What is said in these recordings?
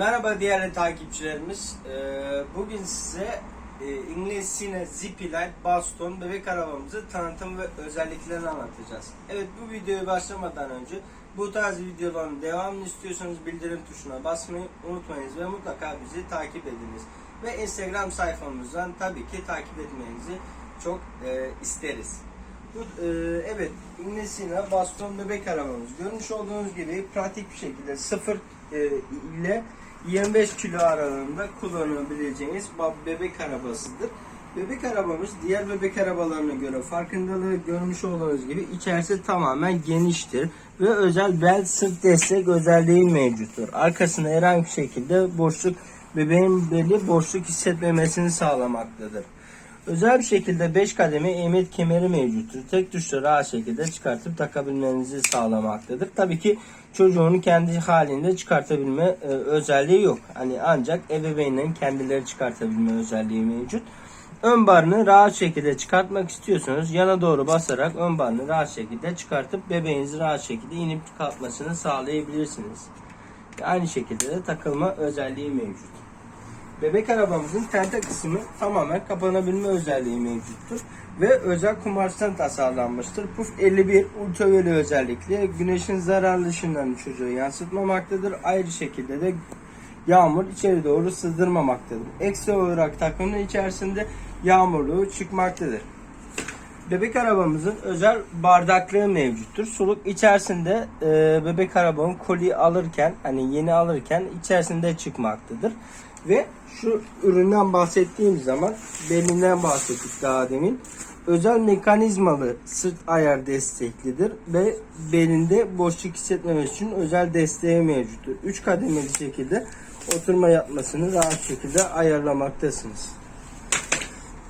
Merhaba değerli takipçilerimiz. Ee, Bugün size e, İngiliz Sine Zippy Light Baston bebek arabamızı tanıtım ve özelliklerini anlatacağız. Evet bu videoya başlamadan önce bu tarz videoların devamını istiyorsanız bildirim tuşuna basmayı unutmayınız ve mutlaka bizi takip ediniz. Ve Instagram sayfamızdan tabii ki takip etmenizi çok e, isteriz. Bu, e, evet İngiliz Sine Baston bebek arabamız. Görmüş olduğunuz gibi pratik bir şekilde sıfır e, ile 25 kilo aralığında kullanabileceğiniz bebek arabasıdır. Bebek arabamız diğer bebek arabalarına göre farkındalığı görmüş olduğunuz gibi içerisi tamamen geniştir ve özel bel sırt destek özelliği mevcuttur. Arkasında herhangi bir şekilde boşluk bebeğin beli boşluk hissetmemesini sağlamaktadır. Özel bir şekilde 5 kademe emniyet kemeri mevcuttur. Tek tuşla rahat şekilde çıkartıp takabilmenizi sağlamaktadır. Tabii ki çocuğunu kendi halinde çıkartabilme e, özelliği yok. Hani ancak ebeveynlerin kendileri çıkartabilme özelliği mevcut. Ön barını rahat şekilde çıkartmak istiyorsanız yana doğru basarak ön barını rahat şekilde çıkartıp bebeğinizi rahat şekilde inip kalkmasını sağlayabilirsiniz. Aynı şekilde de takılma özelliği mevcut. Bebek arabamızın tente kısmı tamamen kapanabilme özelliği mevcuttur. Ve özel kumaştan tasarlanmıştır. Puf 51 ultraviyole özellikle güneşin zararlı ışınlarını çocuğa yansıtmamaktadır. Ayrı şekilde de yağmur içeri doğru sızdırmamaktadır. Ekstra olarak takımın içerisinde yağmurluğu çıkmaktadır. Bebek arabamızın özel bardaklığı mevcuttur. Suluk içerisinde e, bebek arabamın koli alırken hani yeni alırken içerisinde çıkmaktadır. Ve şu üründen bahsettiğim zaman belinden bahsettik daha demin. Özel mekanizmalı sırt ayar desteklidir ve belinde boşluk hissetmemesi için özel desteği mevcuttur. 3 kademeli şekilde oturma yapmasını rahat şekilde ayarlamaktasınız.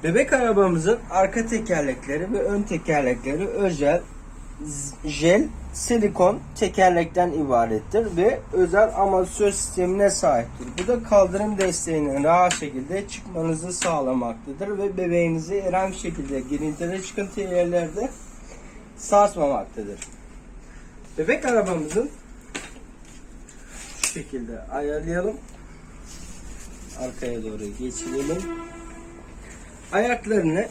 Bebek arabamızın arka tekerlekleri ve ön tekerlekleri özel jel silikon tekerlekten ibarettir ve özel amortisör sistemine sahiptir. Bu da kaldırım desteğinin rahat şekilde çıkmanızı sağlamaktadır ve bebeğinizi herhangi şekilde girintide çıkıntı yerlerde sarsmamaktadır. Bebek arabamızın şu şekilde ayarlayalım. Arkaya doğru geçirelim ayaklarını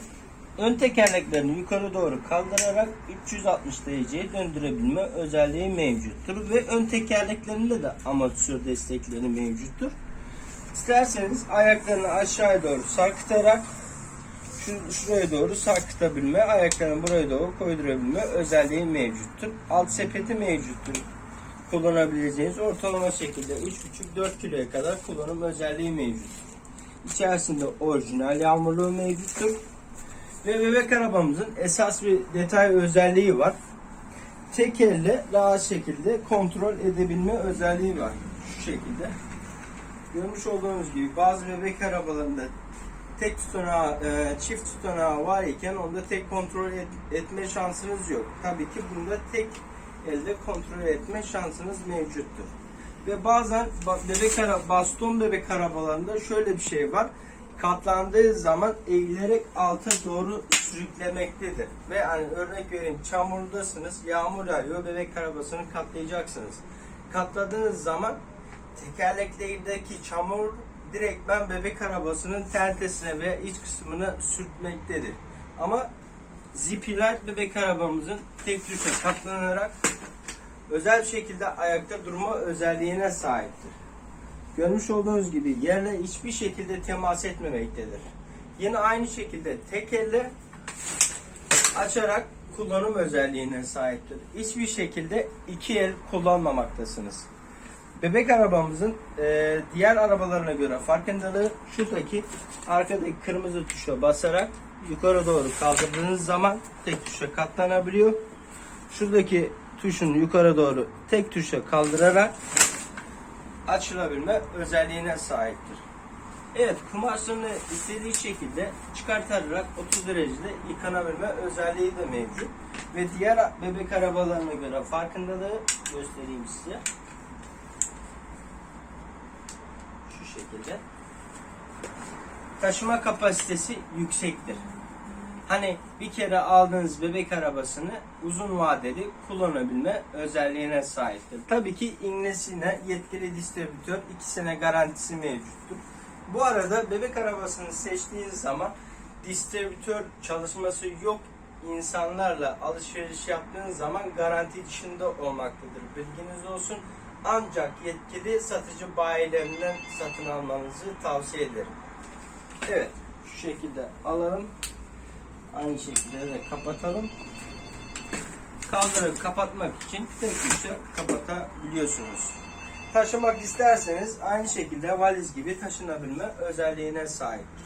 ön tekerleklerini yukarı doğru kaldırarak 360 dereceye döndürebilme özelliği mevcuttur ve ön tekerleklerinde de amortisör destekleri mevcuttur. İsterseniz ayaklarını aşağıya doğru sarkıtarak şu, şuraya doğru sarkıtabilme, ayaklarını buraya doğru koydurabilme özelliği mevcuttur. Alt sepeti mevcuttur. Kullanabileceğiniz ortalama şekilde 3,5-4 kiloya kadar kullanım özelliği mevcut. İçerisinde orijinal yağmurluğu mevcuttur. Ve bebek arabamızın esas bir detay özelliği var. Tek elle rahat şekilde kontrol edebilme özelliği var. Şu şekilde. Görmüş olduğunuz gibi bazı bebek arabalarında tek tutanağı, e, çift tutanağı var iken onda tek kontrol et- etme şansınız yok. Tabii ki bunda tek elde kontrol etme şansınız mevcuttur. Ve bazen ba- bebek ara, baston bebek arabalarında şöyle bir şey var. Katlandığı zaman eğilerek alta doğru sürüklemektedir. Ve hani örnek vereyim çamurdasınız, yağmur yağıyor, bebek arabasını katlayacaksınız. Katladığınız zaman tekerleklerdeki çamur direktmen bebek arabasının tentesine ve iç kısmını sürtmektedir. Ama Zippy bebek arabamızın tek tuşa katlanarak özel şekilde ayakta durma özelliğine sahiptir. Görmüş olduğunuz gibi yerle hiçbir şekilde temas etmemektedir. Yine aynı şekilde tek elle açarak kullanım özelliğine sahiptir. Hiçbir şekilde iki el kullanmamaktasınız. Bebek arabamızın e, diğer arabalarına göre farkındalığı şuradaki arkadaki kırmızı tuşa basarak yukarı doğru kaldırdığınız zaman tek tuşa katlanabiliyor. Şuradaki tuşun yukarı doğru tek tuşa kaldırarak açılabilme özelliğine sahiptir. Evet, kumaşlarını istediği şekilde çıkartarak 30 derecede yıkanabilme özelliği de mevcut. Ve diğer bebek arabalarına göre farkındalığı göstereyim size. Şu şekilde. Taşıma kapasitesi yüksektir. Hani bir kere aldığınız bebek arabasını uzun vadeli kullanabilme özelliğine sahiptir. Tabii ki İngilizcine yetkili distribütör 2 sene garantisi mevcuttur. Bu arada bebek arabasını seçtiğiniz zaman distribütör çalışması yok insanlarla alışveriş yaptığınız zaman garanti dışında olmaktadır. Bilginiz olsun. Ancak yetkili satıcı bayilerinden satın almanızı tavsiye ederim. Evet, şu şekilde alalım. Aynı şekilde de kapatalım. Kaldırıp kapatmak için tek tuşla kapatabiliyorsunuz. Taşımak isterseniz aynı şekilde valiz gibi taşınabilme özelliğine sahiptir.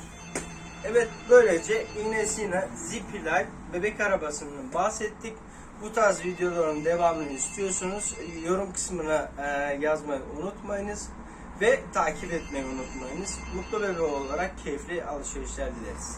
Evet böylece Inesina Zipline bebek arabasından bahsettik. Bu tarz videoların devamını istiyorsunuz. Yorum kısmına e, yazmayı unutmayınız. Ve takip etmeyi unutmayınız. Mutlu bebe olarak keyifli alışverişler dileriz.